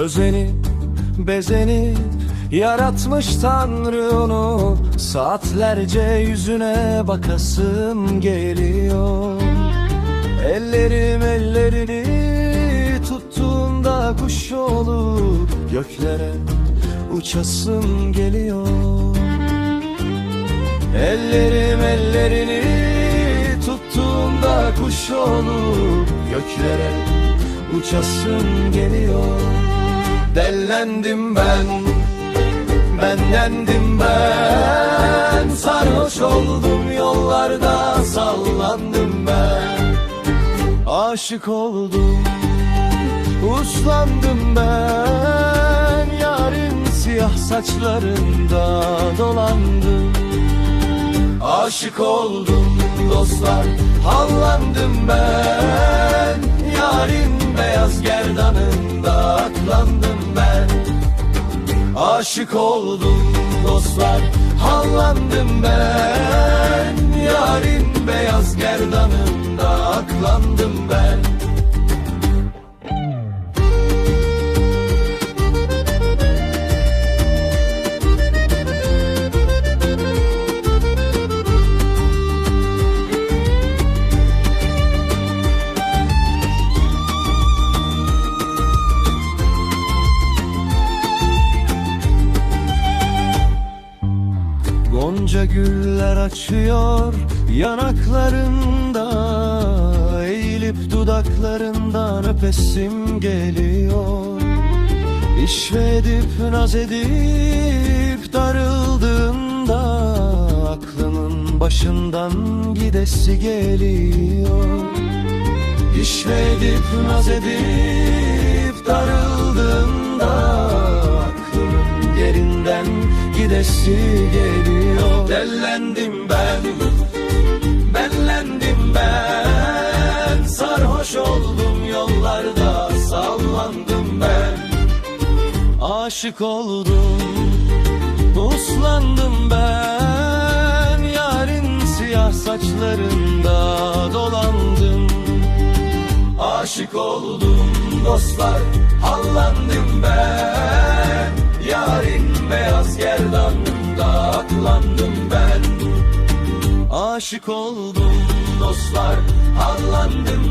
Özenip bezenip yaratmış Tanrı onu. Saatlerce yüzüne bakasım geliyor. Ellerim ellerini tuttuğunda kuş olur. Göklere uçasım geliyor. Ellerim ellerini tuttuğumda kuş olur. Göklere uçasım geliyor Dellendim ben, benlendim ben. Sarhoş oldum yollarda sallandım ben. Aşık oldum, uslandım ben. Yarın siyah saçlarında dolandım. Aşık oldum dostlar Hallandım ben. Yarın beyaz gerdanında aklandım ben Aşık oldum dostlar. Hallandım ben Gonca güller açıyor yanaklarında Eğilip dudaklarından öpesim geliyor. İşvedip naz edip darıldığında Aklımın başından gidesi geliyor. İşvedip naz edip gidesi geliyor. Dellendim ben, benlendim ben. Sarhoş oldum yollarda sallandım ben. Aşık oldum, uslandım ben. Yarın siyah saçlarında dolandım. Aşık oldum dostlar, hallandım ben. Yarın beyaz gerdanında Aşık oldum dostlar, hallandım